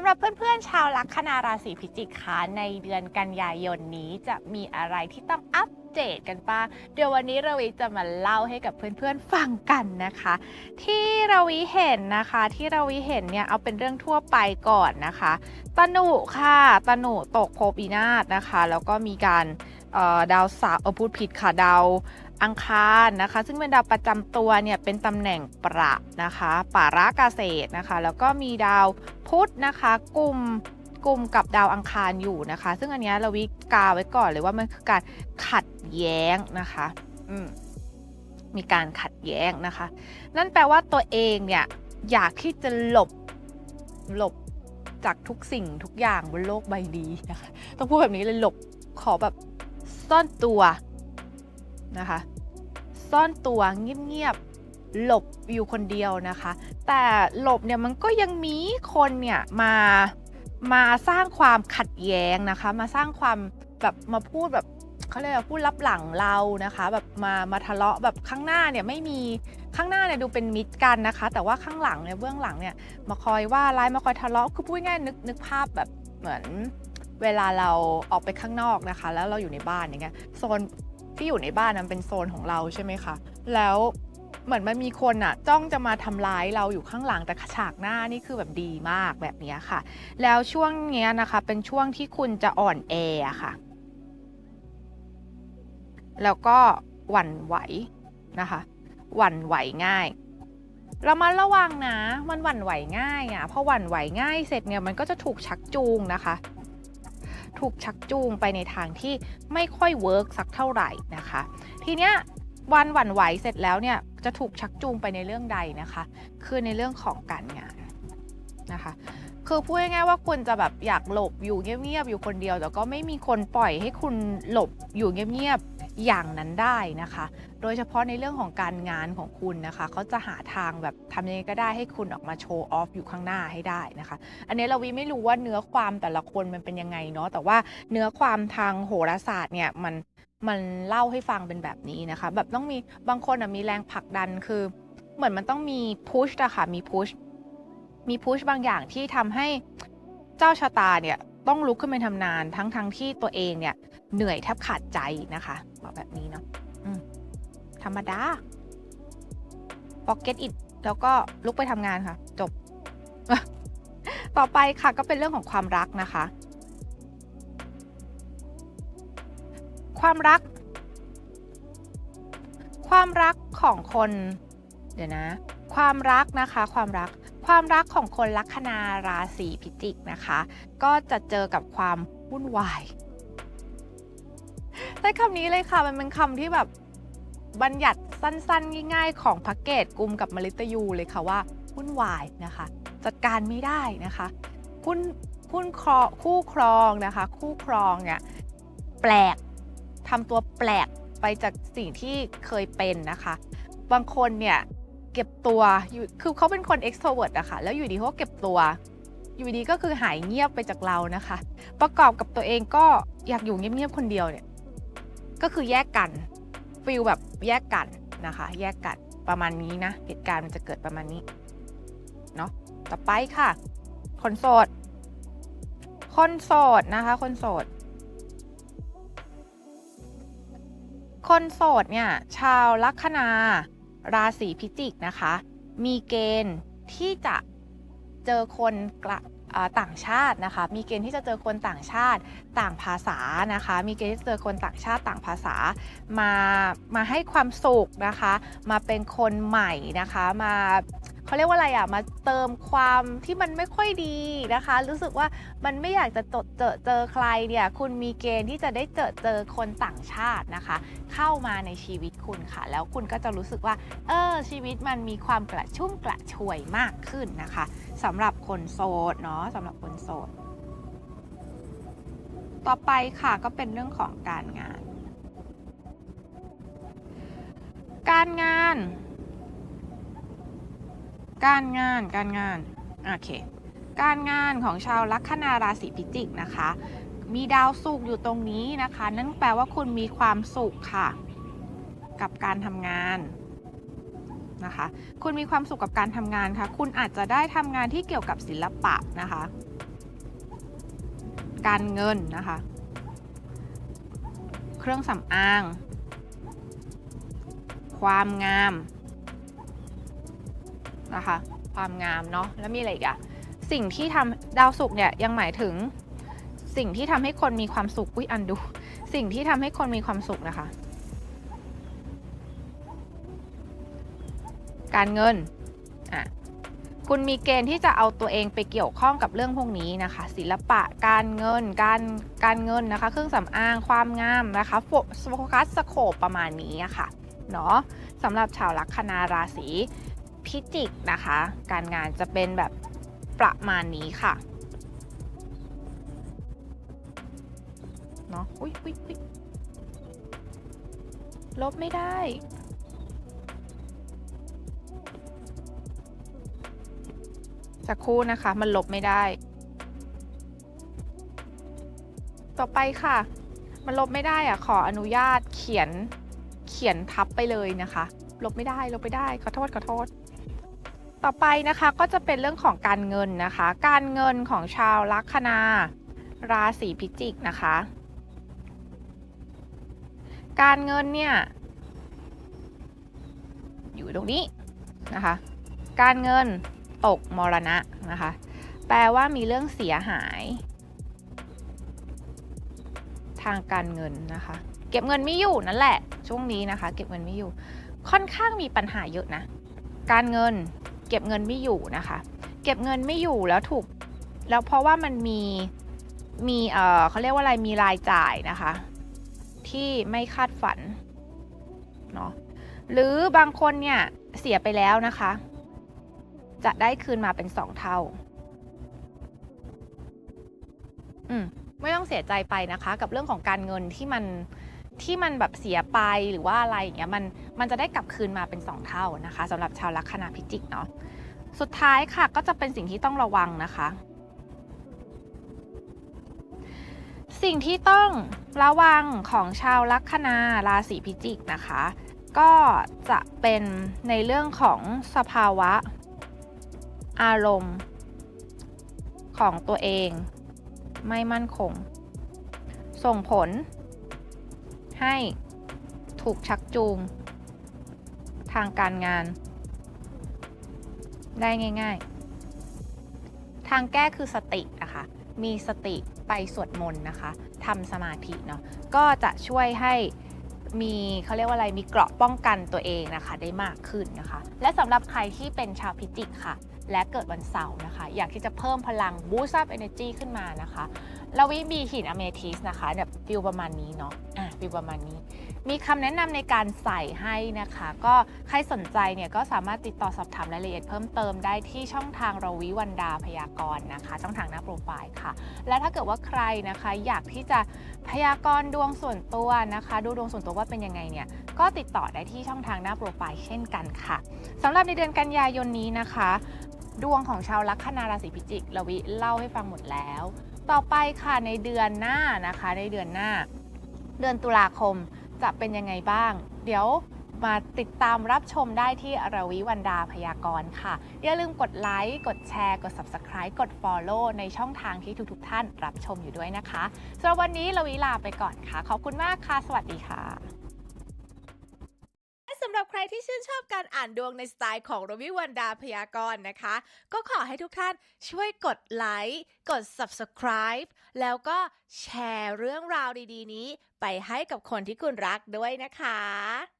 ำหรับเพื่อนๆ ชาวลัคนาราศีพิจิกค่ะในเดือนกันยายนนี้จะมีอะไรที่ต้องอัปเดตกันบ้างเดี๋ยววันนี้เราวิจะมาเล่าให้กับเพื่อนๆฟังกันนะคะ ที่เราวิเห็นนะคะที่เราวิเห็นเนี่ยเอาเป็นเรื่องทั่วไปก่อนนะคะตะหนุค่ะตะหนุตกภพวินาศนะคะ แล้วก็มีการดาวเสาร์เออพูดผิดค่ะดาว อังคารนะคะ ซึ่งเป็นดาวประจำตัวเนี่ยเป็นตำแหน่งประนะคะป่าระเกษตรนะคะ แล้วก็มีดาวพุธนะคะกลุ่มกลุ่มกับดาวอังคารอยู่นะคะ ซึ่งอันนี้เราวิกาไว้ก่อนเลยว่ามันคือการขัดแย้งนะคะอืมมีการขัดแย้งนะคะ นั่นแปลว่าตัวเองเนี่ยอยากที่จะหลบหลบจากทุกสิ่งทุกอย่างบนโลกใบนี้นะคะ ต้องพูดแบบนี้เลยหลบขอแบบซ่อนตัว นะคะ ซ่อนตัวเงียบๆหลบอยู่คนเดียวนะคะ แต่หลบเนี่ยมันก็ยังมีคนเนี่ยมามาสร้างความขัดแย้งนะคะ มาสร้างความแบบมาพูดแบบเขาเรียกว่าพูดลับหลังเรานะคะ แบบมามาทะเลาะแบบข้างหน้าเนี่ยไม่มีข้างหน้าเนี่ยดูเป็นมิตรกันนะคะ แต่ว่าข้างหลังเนี่ยเบื้องหลังเนี่ยมาคอยว่าร้ายมาคอยทะเลาะคือพูดง่ายนึกนึกภาพแบบเหมือนเวลาเราออกไปข้างนอกนะคะ แล้วเราอยู่ในบ้านอย่างเงี้ยโซน ที่อยู่ในบ้านนั้นเป็นโซนของเราใช่ไหมคะแล้วเหมือนมันมีคนอะจ้องจะมาทำร้ายเราอยู่ข้างหลังแต่ฉากหน้านี่คือแบบดีมากแบบนี้ค่ะ แล้วช่วงเนี้ยนะคะ เป็นช่วงที่คุณจะอ่อนแอค่ะ แล้วก็หวั่นไหวนะคะหวั่นไหวง่ายเรามาระวังนะ มันหวั่นไหวง่ายอะ่ะพอหวั่นไหวง่ายเสร็จเนี่ยมันก็จะถูกชักจูงนะคะ ถูกชักจูงไปในทางที่ไม่ค่อยเวิร์กสักเท่าไหร่นะคะ ทีเนี้ยวันหวั่นไหวเสร็จแล้วเนี่ยจะถูกชักจูงไปในเรื่องใดนะคะ คือในเรื่องของการงานนะคะ คือพูดง่ายๆว่าคุณจะแบบอยากหลบอยู่เงียบๆอยู่คนเดียว แต่ก็ไม่มีคนปล่อยให้คุณหลบอยู่เงียบๆอย่างนั้นได้นะคะ โดยเฉพาะในเรื่องของการงานของคุณนะคะเขาจะหาทางแบบทำยังไงก็ได้ให้คุณออกมาโชว์ออฟอยู่ข้างหน้าให้ได้นะคะ อันนี้เราวิไม่รู้ว่าเนื้อความแต่ละคนมันเป็นยังไงเนาะแต่ว่าเนื้อความทางโหราศาสตร์เนี่ยมันมันเล่าให้ฟังเป็นแบบนี้นะคะ แบบต้องมีบางคนมีแรงผลักดันคือ เหมือนมันต้องมีพุชอะค่ะมีพุช มีพุชบางอย่างที่ทำให้เจ้าชะตาเนี่ยต้องลุกขึ้นไปทำงานทั้งทั้งที่ตัวเองเนี่ยเหนื่อยแทบขาดใจนะคะบอกแบบนี้เนาะธรรมดา pocket it แล้วก็ลุกไปทำงานค่ะ จบ ต่อไปค่ะก็เป็นเรื่องของความรักนะคะ ความรัก ความรักของคน เดี๋ยวนะ ความรักนะคะ ความรัก ความรักของคนลัคนาราศีพิจิกนะคะ ก็จะเจอกับความวุ่นวายใช้คำนี้เลยค่ะมันเป็นคำที่แบบบัญญัติสั้นๆ ง่ายๆ ของพระเกตกุมกับมฤตยูเลยค่ะว่าวุ่นวายนะคะ จัดการไม่ได้นะคะหุ้นหุ้นครองคู่ครองนะคะ คู่ครองเนี่ยแปลกทำตัวแปลกไปจากสิ่งที่เคยเป็นนะคะ บางคนเนี่ย เก็บตัวอยู่คือเขาเป็นคน extrovert อะค่ะแล้วอยู่ดีเขาก็เก็บตัวอยู่ดีก็คือหายเงียบไปจากเรานะคะ ประกอบกับตัวเองก็อยากอยู่เงียบๆคนเดียวเนี่ยก็คือแยกกันฟิลแบบแยกกันนะคะ แยกกันประมาณนี้นะเหตุการณ์มันจะเกิดประมาณนี้เนาะต่อไปค่ะคนโสดคนโสดนะคะ คนโสดคนโสดเนี่ยชาวลัคนา ราศีพิจิกนะคะ มีเกณฑ์ที่จะเจอคนกลต่างชาตินะคะ มีเกณฑ์ที่จะเจอคนต่างชาติต่างภาษานะคะ มีเกณฑ์ที่จะเจอคนต่างชาติต่างภาษา มา มาให้ความสุขนะคะ มาเป็นคนใหม่นะคะ มา เขาเรียกว่าอะไรอะมาเติมความที่มันไม่ค่อยดีนะคะ รู้สึกว่ามันไม่อยากจะจดเจอเจอใครเนี่ยคุณมีเกณฑ์ที่จะได้เจอเจอคนต่างชาตินะคะ เข้ามาในชีวิตคุณค่ะ แล้วคุณก็จะรู้สึกว่า เออชีวิตมันมีความกระชุ่มกระชวยมากขึ้นนะคะสำหรับคนโสดเนาะสำหรับคนโสด ต่อไปค่ะก็เป็นเรื่องของการงาน การงาน การงานการงานโอเคการงานของชาวลัคนาราศีพิจิกนะคะ มีดาวสุกอยู่ตรงนี้นะคะ นั่นแปลว่าคุณมีความสุขค่ะ กับการทำงานนะคะ คุณมีความสุขกับการทำงานค่ะ คุณอาจจะได้ทำงานที่เกี่ยวกับศิลปะนะคะ การเงินนะคะ เครื่องสำอาง ความงาม นะคะ ความงามเนาะแล้วมีอะไรอีกอะสิ่งที่ทำดาวศุกร์เนี่ยยังหมายถึงสิ่งที่ทำให้คนมีความสุขอุ้ยอันดู สิ่งที่ทำให้คนมีความสุขนะคะ การเงินอะคุณมีเกณฑ์ที่จะเอาตัวเองไปเกี่ยวข้องกับเรื่องพวกนี้นะคะ ศิลปะการเงินการการเงินนะคะ เครื่องสำอางความงามนะคะโฟโฟกัสสโคปประมาณนี้อะค่ะเนาะสำหรับชาวลัคนาราศี พิจิกนะคะ การงานจะเป็นแบบประมาณนี้ค่ะเนาะอุ้ยอุ้ยอุ้ยลบไม่ได้ สักครู่นะคะ มันลบไม่ได้ ต่อไปค่ะ มันลบไม่ได้อะขออนุญาตเขียนเขียนทับไปเลยนะคะ ลบไม่ได้ ลบไม่ได้ ขอโทษ ขอโทษ ต่อไปนะคะก็จะเป็นเรื่องของการเงินนะคะ การเงินของชาวลัคนา ราศีพิจิกนะคะ การเงินเนี่ย อยู่ตรงนี้นะคะ การเงินตกมรณะนะคะ แปลว่ามีเรื่องเสียหาย ทางการเงินนะคะ เก็บเงินไม่อยู่นั่นแหละ ช่วงนี้นะคะ เก็บเงินไม่อยู่ ค่อนข้างมีปัญหาเยอะนะ การเงิน เก็บเงินไม่อยู่นะคะ เก็บเงินไม่อยู่แล้วถูก แล้วเพราะว่ามันมีมีเออเขาเรียกว่าอะไรมีรายจ่ายนะคะ ที่ไม่คาดฝันเนาะหรือบางคนเนี่ยเสียไปแล้วนะคะ จะได้คืนมาเป็นสองเท่า อืมไม่ต้องเสียใจไปนะคะ กับเรื่องของการเงินที่มัน ที่มันแบบเสียไปหรือว่าอะไรอย่างเงี้ยมันมันจะได้กลับคืนมาเป็น 2 เท่านะคะสำหรับชาวลัคนาพิจิกเนาะสุดท้ายค่ะก็จะเป็นสิ่งที่ต้องระวังนะคะ สิ่งที่ต้องระวังของชาวลัคนาราศีพิจิกนะคะ ก็จะเป็นในเรื่องของสภาวะ อารมณ์ ของตัวเอง ไม่มั่นคง ส่งผล ให้ถูกชักจูง ทางการงาน ได้ง่าย ๆ ทางแก้คือสตินะคะ มีสติไปสวดมนต์นะคะทำสมาธิเนาะก็จะช่วยให้มีเขาเรียกว่าอะไรมีเกราะป้องกันตัวเองนะคะ ได้มากขึ้นนะคะ และสำหรับใครที่เป็นชาวพิจิกค่ะ และเกิดวันเสาร์นะคะ อยากที่จะเพิ่มพลัง boost up energy ขึ้นมานะคะเราวิมีหินอเมทิสนะคะแบบฟิลประมาณนี้เนาะอะ ฟิลประมาณนี้ มีคำแนะนำในการใส่ให้นะคะ ก็ใครสนใจเนี่ยก็สามารถติดต่อสอบถามรายละเอียดเพิ่มเติมได้ที่ช่องทางเราวิวันดาพยากรณ์นะคะ ช่องทางหน้าโปรไฟล์ค่ะ และถ้าเกิดว่าใครนะคะอยากที่จะพยากรณ์ดวงส่วนตัวนะคะ ดูดวงส่วนตัวว่าเป็นยังไงเนี่ยก็ติดต่อได้ที่ช่องทางหน้าโปรไฟล์เช่นกันค่ะสำหรับในเดือนกันยายนนี้นะคะ ดวงของชาวลัคนาราศีพิจิกรวิเล่าให้ฟังหมดแล้ว ต่อไปค่ะในเดือนหน้านะคะในเดือนหน้า เดือนตุลาคมจะเป็นยังไงบ้าง เดี๋ยวมาติดตามรับชมได้ที่ราวิวันดาพยากรณ์ค่ะ อย่าลืมกดไลค์ กดแชร์ กด Subscribe กด Follow ในช่องทางที่ทุกๆทท่านรับชมอยู่ด้วยนะคะสำหรับวันนี้เราวิลาไปก่อนค่ะ ขอบคุณมากค่ะ สวัสดีค่ะ สำหรับใครที่ชื่นชอบการอ่านดวงในสไตล์ของรวิวันดาพยากรณ์นะคะ ก็ขอให้ทุกท่านช่วยกดไลค์ กด subscribe แล้วก็แชร์เรื่องราวดีๆ นี้ ไปให้กับคนที่คุณรักด้วยนะคะ